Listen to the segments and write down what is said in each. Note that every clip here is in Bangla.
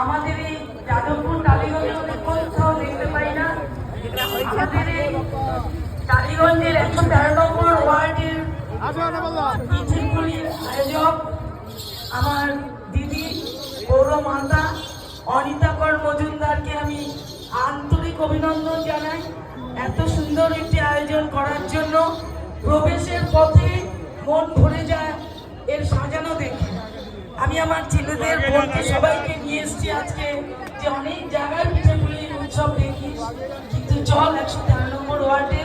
আমাদের এই যাদবপুর টালিগঞ্জে কোথাও দেখতে পাই না। আমাদের এই টালিগঞ্জের একশো তেরো নম্বর ওয়ার্ডের আয়োজক আমার দিদি পৌর মাতা অনিতা কর মজুমদারকে আমি আন্তরিক অভিনন্দন জানাই এত সুন্দর একটি আয়োজন করার জন্য। প্রবেশের পথে মন ভরে যায়, এর সাজানো দেখে। আমি আমার ছেলেদের বোনকে সবাইকে নিয়ে আজকে যে অনেক জায়গায় পিঠেপুলি উৎসব দেখি কিন্তু চল একশো তেরো নম্বর ওয়ার্ডে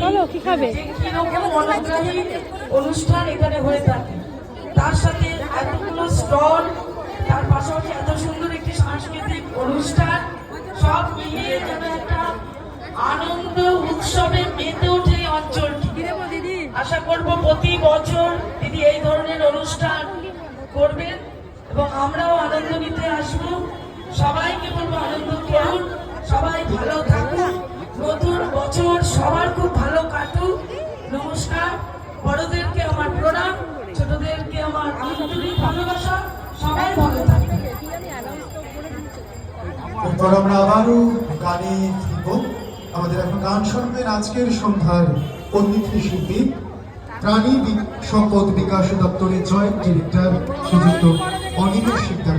চলো, কি খাবে? কীরকম অনাগ্রহী অনুষ্ঠান এখানে হয়ে থাকে। তার সাথে এতগুলো স্টল তার পাশাপাশি এত সুন্দর একটি সাংস্কৃতিক অনুষ্ঠান সব মিলিয়ে যেন একটা আনন্দ উৎসবে মেতে ওঠে এই অঞ্চলটি। আশা করব প্রতি বছর দিদি এই ধরনের অনুষ্ঠান করবেন। এবং আমরাও আনন্দ নিতে আসব। সবাইকে বলব আনন্দ করুন, সবাই ভালো থাকুন। নতুন বছর সবার খুব ভালো কাটুক। নমস্কার। বড়দেরকে আমার প্রণাম, ছোটদেরকে আমার আন্তরিক ভালোবাসা। সবাই ভালো থাকবেন এরপর আমরা আবারও গানে ফিরব আমাদের এখন গান শুনবেন আজকের সন্ধ্যার অতিথি শিল্পী প্রাণী সম্পদ বিকাশ দপ্তরের জয়েন্ট ডিরেক্টর শ্রীযুক্ত অনিমেষ শিকদার